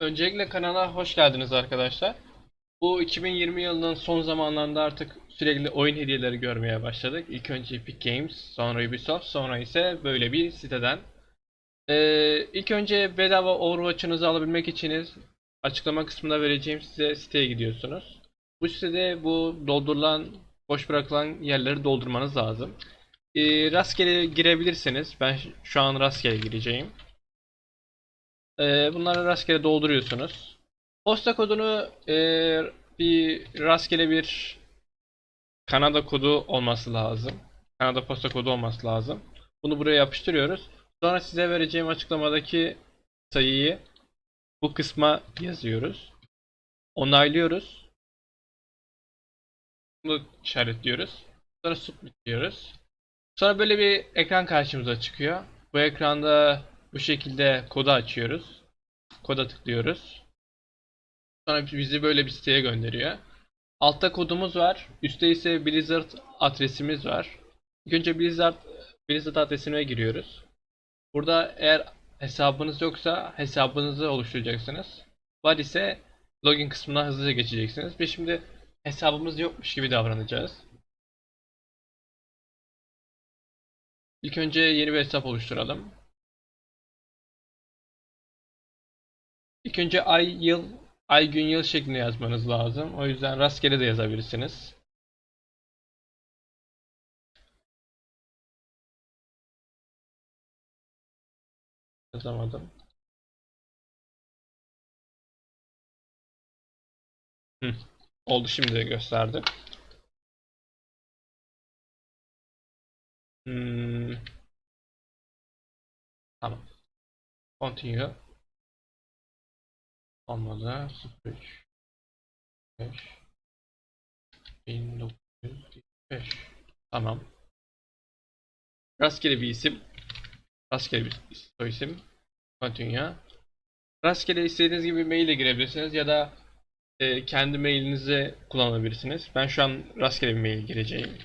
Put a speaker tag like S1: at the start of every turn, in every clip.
S1: Öncelikle kanala hoş geldiniz arkadaşlar. Bu 2020 yılının son zamanlarında artık sürekli oyun hediyeleri görmeye başladık. İlk önce Epic Games, sonra Ubisoft, sonra ise böyle bir siteden. Ee, ilk önce bedava Overwatch'ınızı alabilmek için açıklama kısmında vereceğim size siteye gidiyorsunuz. Bu sitede bu doldurulan, boş bırakılan yerleri doldurmanız lazım. Ee, rastgele girebilirsiniz. Ben şu an rastgele gireceğim. Ee, bunları rastgele dolduruyorsunuz. Posta kodunu e, bir rastgele bir Kanada kodu olması lazım. Kanada posta kodu olması lazım. Bunu buraya yapıştırıyoruz. Sonra size vereceğim açıklamadaki sayıyı bu kısma yazıyoruz. Onaylıyoruz. Bunu işaretliyoruz. Sonra submit diyoruz. Sonra böyle bir ekran karşımıza çıkıyor. Bu ekranda bu şekilde kodu açıyoruz. Koda tıklıyoruz. Sonra bizi böyle bir siteye gönderiyor. Altta kodumuz var. Üstte ise Blizzard adresimiz var. İlk önce Blizzard Blizzard adresine giriyoruz. Burada eğer hesabınız yoksa hesabınızı oluşturacaksınız. Var ise login kısmına hızlıca geçeceksiniz. Biz şimdi hesabımız yokmuş gibi davranacağız. İlk önce yeni bir hesap oluşturalım. İlk önce ay, yıl, ay, gün, yıl şeklinde yazmanız lazım. O yüzden rastgele de yazabilirsiniz. Yazamadım. Hı. Oldu şimdi gösterdi. Hmm. Tamam. Continue. Olmadı. 03 5 1905 Tamam. Rastgele bir isim. Rastgele bir soy isim. Continue. Rastgele istediğiniz gibi mail ile girebilirsiniz ya da e, kendi mailinizi kullanabilirsiniz. Ben şu an rastgele bir mail gireceğim.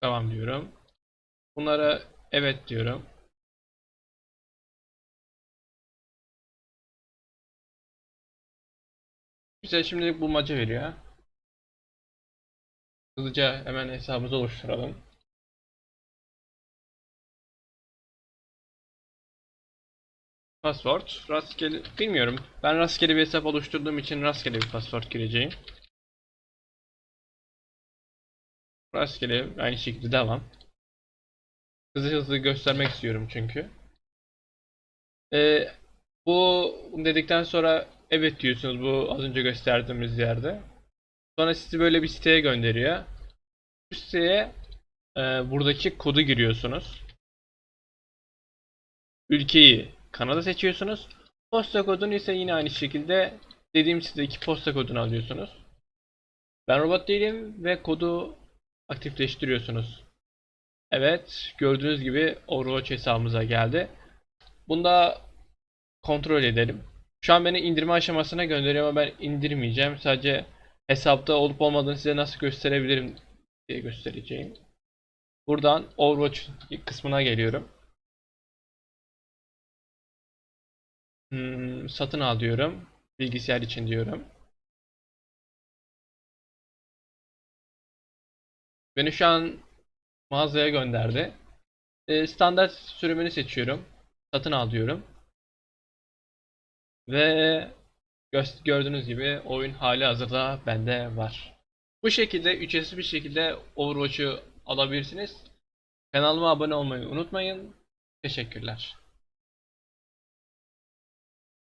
S1: Tamam diyorum. Bunlara evet diyorum. Bize şimdilik bulmaca veriyor. Hızlıca hemen hesabımızı oluşturalım. Password. Rastgele bilmiyorum. Ben rastgele bir hesap oluşturduğum için rastgele bir password gireceğim. Rastgele aynı şekilde devam. Hızlı hızlı göstermek istiyorum çünkü. Ee, bu dedikten sonra evet diyorsunuz bu az önce gösterdiğimiz yerde. Sonra sizi böyle bir siteye gönderiyor. Bu siteye e, buradaki kodu giriyorsunuz. Ülkeyi Kanada seçiyorsunuz. Posta kodunu ise yine aynı şekilde dediğim sitedeki posta kodunu alıyorsunuz. Ben robot değilim ve kodu aktifleştiriyorsunuz. Evet, gördüğünüz gibi Overwatch hesabımıza geldi. Bunda kontrol edelim. Şu an beni indirme aşamasına gönderiyor ama ben indirmeyeceğim. Sadece hesapta olup olmadığını size nasıl gösterebilirim diye göstereceğim. Buradan Overwatch kısmına geliyorum. Hmm, satın al diyorum. Bilgisayar için diyorum. Beni şu an mağazaya gönderdi. Ee, standart sürümünü seçiyorum. Satın al diyorum. Ve gö- gördüğünüz gibi oyun hali hazırda bende var. Bu şekilde ücretsiz bir şekilde Overwatch'u alabilirsiniz. Kanalıma abone olmayı unutmayın. Teşekkürler.